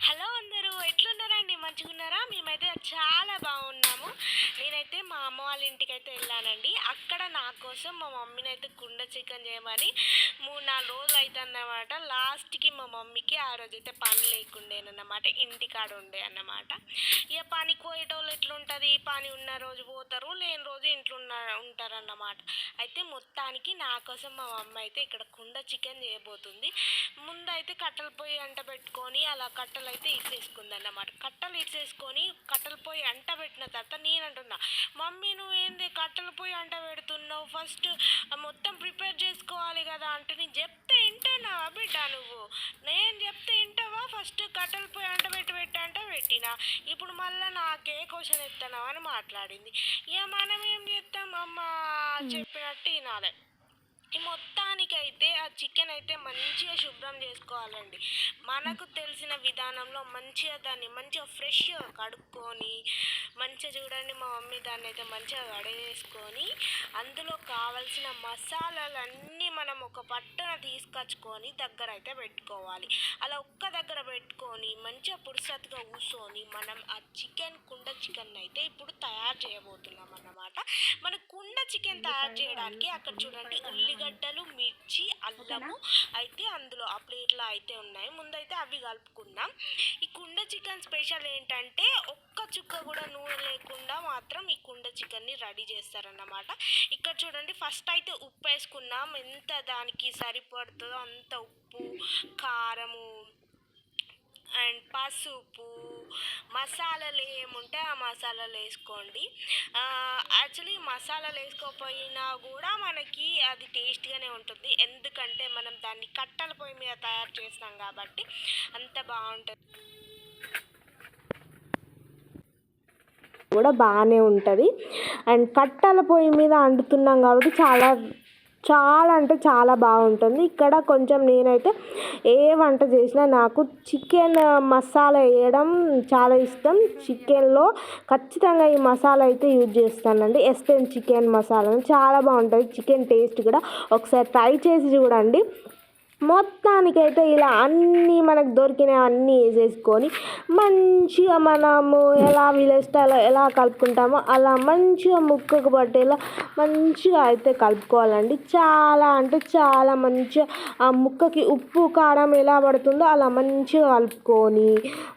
Hello అందరూ ఎట్లున్నారండి? మంచిగున్నారా? మేమైతే చాలా బాగున్నాము. నేనైతే మా అమ్మ వాళ్ళ ఇంటికి అయితే వెళ్ళానండి. అక్కడ నా కోసం మా మమ్మీని అయితే కుండ చికెన్ చేయమని మూడు నాలుగు రోజులు అవుతుందన్నమాట లాస్ట్కి మా మమ్మీకి ఆ రోజు అయితే పని లేకుండేనన్నమాట ఇంటికాడ ఉండే అన్నమాట. ఇక పని పోయేటోళ్ళు ఎట్లుంటుంది? పని ఉన్న రోజు పోతారు లేని రోజు ఇంట్లో ఉన్న ఉంటారన్నమాట. అయితే మొత్తానికి నా కోసం మా మమ్మీ అయితే ఇక్కడ కుండ చికెన్ చేయబోతుంది. ముందైతే కట్టెల పొయ్యి అంట పెట్టుకొని అలా కట్టెలు అయితే ఇసేసుకుంది అన్నమాట కట్టెలు ఇసేసుకొని కట్టెల పొయ్యి అంట పెట్టిన తర్వాత నేను అంటున్నా మమ్మీ నువ్వు ఏంది కట్టెల పొయ్యి అంట పెడుతున్నావు? ఫస్ట్ మొత్తం ప్రిపేర్ చేసుకోవాలి కదా అంటే నేను చెప్తే వింటున్నావా బిడ్డ నువ్వు? నేను చెప్తే వింటావా? ఫస్ట్ కట్టెల పొయ్యి అంట పెట్టి పెట్టి అంట పెట్టినా? ఇప్పుడు మళ్ళీ నాకే క్వశ్చన్ ఎత్తున్నావు అని మాట్లాడింది. ఇక మనం ఏం చేస్తాం అమ్మ? చెప్పినట్టు వినాలి. మొత్తానికైతే ఆ చికెన్ అయితే మంచిగా శుభ్రం చేసుకోవాలండి. మనకు తెలిసిన విధానంలో మంచిగా దాన్ని మంచిగా ఫ్రెష్గా కడుక్కొని మంచిగా చూడండి మా మమ్మీ దాన్ని అయితే మంచిగా కడిగేసుకొని అందులో కావలసిన మసాలాలన్నీ మనం ఒక పట్టున తీసుకొచ్చుకొని దగ్గర అయితే పెట్టుకోవాలి. అలా దగ్గర పెట్టుకొని మంచిగా పురుసత్తుగా కూర్చొని మనం ఆ చికెన్ కుండ చికెన్ అయితే ఇప్పుడు తయారు చేయబోతున్నాం అన్నమాట. మన కుండ చికెన్ తయారు చేయడానికి అక్కడ చూడండి ఉల్లిగడ్డలు మిర్చి అల్లము అయితే అందులో ఆ ప్లేట్లో అయితే ఉన్నాయి. ముందైతే అవి కలుపుకుందాం. ఈ కుండ చికెన్ స్పెషల్ ఏంటంటే ఒక్క చుక్క కూడా నూనె లేకుండా మాత్రం ఈ కుండ చికెన్ని రెడీ చేస్తారన్నమాట. ఇక్కడ చూడండి ఫస్ట్ అయితే ఉప్పు వేసుకున్నాం. ఎంత దానికి సరిపడుతుందో అంత ఉప్పు కారము అండ్ పసుపు మసాలాలు ఏముంటే ఆ మసాలాలు వేసుకోండి. యాక్చువల్లీ మసాలాలు వేసుకోకపోయినా కూడా మనకి అది టేస్ట్గానే ఉంటుంది. ఎందుకంటే మనం దాన్ని కట్టెల పొయ్యి మీద తయారు చేస్తాం కాబట్టి అంత బాగుంటుంది. కూడా బాగానే ఉంటుంది. అండ్ కట్టెల పొయ్యి మీద వండుతున్నాం కాబట్టి చాలా చాలా అంటే చాలా బాగుంటుంది. ఇక్కడ కొంచెం నేనైతే ఏ వంట చేసినా నాకు చికెన్ మసాలా వేయడం చాలా ఇష్టం. చికెన్లో ఖచ్చితంగా ఈ మసాలా అయితే యూజ్ చేస్తానండి. ఎస్టెన్ చికెన్ మసాలా చాలా బాగుంటుంది. చికెన్ టేస్ట్ కూడా ఒకసారి ట్రై చేసి చూడండి. మొత్తానికైతే ఇలా అన్నీ మనకు దొరికినవి అన్నీ వేసేసుకొని మంచిగా మనము ఎలా విలేజ్ స్టైల్లో ఎలా కలుపుకుంటామో అలా మంచిగా ముక్కకు పట్టేలా మంచిగా అయితే కలుపుకోవాలండి. చాలా అంటే చాలా మంచిగా ఆ ముక్కకి ఉప్పు కారం ఎలా పడుతుందో అలా మంచిగా కలుపుకొని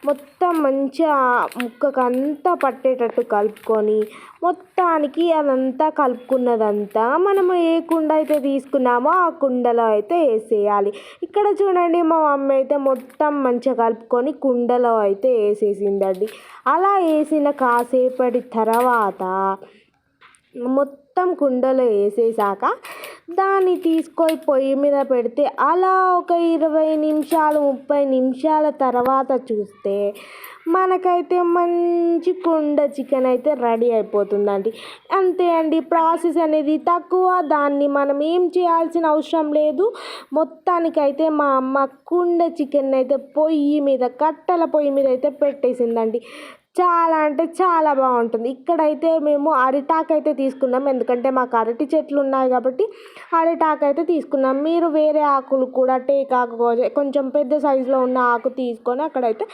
మొత్తం మంచిగా ముక్కకు అంతా పట్టేటట్టు కలుపుకొని మొత్తానికి అదంతా కలుపుకున్నదంతా మనము ఏ కుండ అయితే తీసుకున్నామో ఆ కుండలో అయితే వేసేయాలి. ఇక్కడ చూడండి మా మమ్మీ అయితే మొత్తం మంచిగా కలుపుకొని కుండలో అయితే వేసేసిందండి. అలా వేసిన కాసేపటి తర్వాత మొత్తం కుండలో వేసేసాక దాన్ని తీసుకొని పొయ్యి మీద పెడితే అలా ఒక ఇరవై నిమిషాలు ముప్పై నిమిషాల తర్వాత చూస్తే మనకైతే మంచి కుండ చికెన్ అయితే రెడీ అయిపోతుందండి అంతే అండి ప్రాసెస్ అనేది తక్కువ దాన్ని మనం ఏం చేయాల్సిన అవసరం లేదు. మొత్తానికైతే మా అమ్మ కుండ చికెన్ అయితే పొయ్యి మీద కట్టెల పొయ్యి మీద అయితే పెట్టేసిందండి చాలా అంటే చాలా బాగుంటుంది. ఇక్కడైతే మేము అరిటాకు అయితే తీసుకున్నాం. ఎందుకంటే మాకు అరటి చెట్లు ఉన్నాయి కాబట్టి అరిటాకు అయితే తీసుకున్నాం. మీరు వేరే ఆకులు కూడా టేకాకు కొంచెం పెద్ద సైజులో ఉన్న ఆకు తీసుకొని అక్కడైతే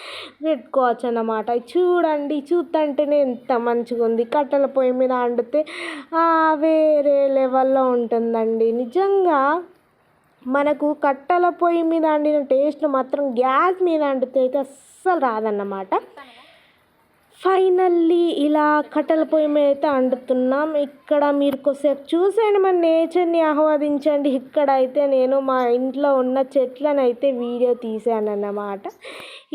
పెట్టుకోవచ్చు అన్నమాట. చూడండి చూస్తుంటేనే ఎంత మంచిగా ఉంది. కట్టెల పొయ్యి మీద వండితే వేరే లెవెల్లో ఉంటుందండి. నిజంగా మనకు కట్టెల పొయ్యి మీద వండిన టేస్ట్ మాత్రం గ్యాస్ మీద వండితే అయితే అస్సలు రాదన్నమాట. ఫైనల్లీ ఇలా కట్టెల పొయ్యి మీద అయితే వండుతున్నాం ఇక్కడ మీరు కొద్దిసేపు చూసేయండి మన నేచర్ని ఆహ్వాదించండి. ఇక్కడ అయితే నేను మా ఇంట్లో ఉన్న చెట్లను అయితే వీడియో తీసాను అన్నమాట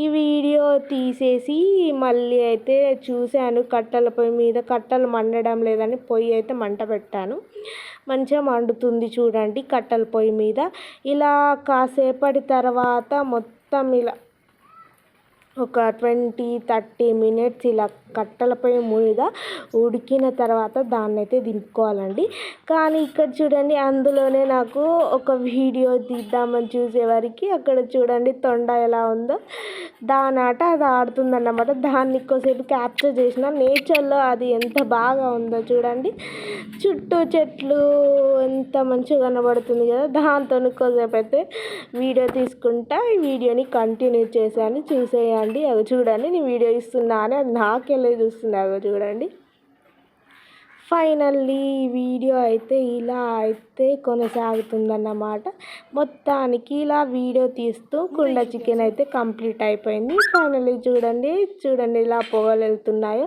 ఈ వీడియో తీసేసి మళ్ళీ అయితే చూశాను కట్టెల పొయ్యి మీద కట్టెలు మండడం లేదని పొయ్యి అయితే మంట పెట్టాను. మంచిగా మండుతుంది చూడండి కట్టెల పొయ్యి మీద. ఇలా కాసేపటి తర్వాత మొత్తం ఇలా ఒక ట్వంటీ థర్టీ మినిట్స్ ఇలా కట్టెలపై మీద ఉడికిన తర్వాత దాన్ని అయితే దింపుకోవాలండి. కానీ ఇక్కడ చూడండి అందులోనే నాకు ఒక వీడియో తీద్దామని చూసేవారికి అక్కడ చూడండి తొండ ఎలా ఉందో. దాని ఆట అది ఆడుతుందన్నమాట. దాన్ని ఎక్కువసేపు క్యాప్చర్ చేసిన నేచర్లో అది ఎంత బాగా ఉందో చూడండి. చుట్టూ చెట్లు ఎంత మంచిగా కనబడుతుంది కదా. దాంతో కొద్దిసేపు అయితే వీడియో తీసుకుంటా ఈ వీడియోని కంటిన్యూ చేశాను. చూసేయండి. అది చూడండి నేను వీడియో ఇస్తున్నా అని అది నాకెళ్ళి చూస్తుండే అవి చూడండి ఫైనల్లీ ఈ వీడియో అయితే ఇలా అయితే కొనసాగుతుందన్నమాట. మొత్తానికి ఇలా వీడియో తీస్తూ కుండ చికెన్ అయితే కంప్లీట్ అయిపోయింది. ఫైనల్లీ చూడండి చూడండి ఇలా పొగలు వెళ్తున్నాయో.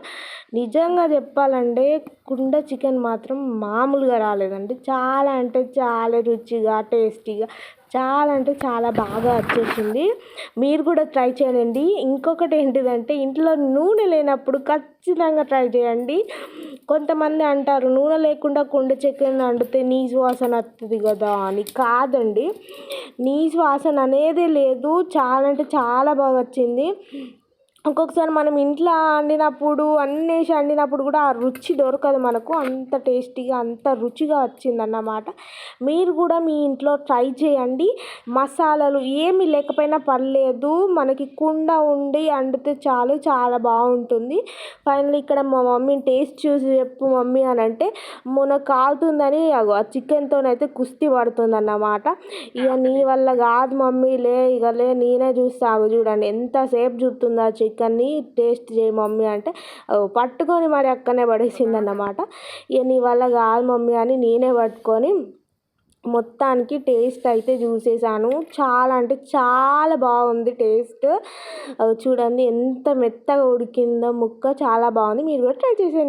నిజంగా చెప్పాలంటే కుండ చికెన్ మాత్రం మామూలుగా రాలేదండి. చాలా అంటే చాలా రుచిగా టేస్టీగా చాలా అంటే చాలా బాగా వచ్చేసింది. మీరు కూడా ట్రై చేయండి. ఇంకొకటి ఏంటిదంటే ఇంట్లో నూనె లేనప్పుడు ఖచ్చితంగా ట్రై చేయండి. కొంతమంది అంటారు నూనె లేకుండా కుండ చికెన్ వండితే నీసు వాసన వస్తుంది కదా అని. కాదండి. నీసు వాసన అనేదే లేదు. చాలా అంటే చాలా బాగా వచ్చింది. ఒక్కొక్కసారి మనం ఇంట్లో వండినప్పుడు అన్నీ వేసి వండినప్పుడు కూడా ఆ రుచి దొరకదు మనకు. అంత టేస్టీగా అంత రుచిగా వచ్చిందన్నమాట. మీరు కూడా మీ ఇంట్లో ట్రై చేయండి. మసాలాలు ఏమి లేకపోయినా పర్లేదు. మనకి కుండ ఉండి వండితే చాలు చాలా బాగుంటుంది. ఫైనల్ ఇక్కడ మా మమ్మీని టేస్ట్ చూసి చెప్పు మమ్మీ అని అంటే మొన్న కాలుతుందని ఆ చికెన్తోనైతే కుస్తీ పడుతుంది అన్నమాట ఇక నీ వల్ల కాదు మమ్మీ లే ఇక లే నేనే చూస్తాను చూడండి ఎంతసేపు చూస్తుంది ఆ చికెన్ని టేస్ట్ చేయి మమ్మీ అంటే పట్టుకొని మరి అక్కనే పడేసింది అన్నమాట ఇక నీ వల్ల కాదు మమ్మీ అని నేనే పట్టుకొని మొత్తానికి టేస్ట్ అయితే చూసేసాను. చాలా అంటే చాలా బాగుంది టేస్ట్. చూడండి ఎంత మెత్తగా ఉడికిందో ముక్క చాలా బాగుంది. మీరు కూడా ట్రై చేసేయండి.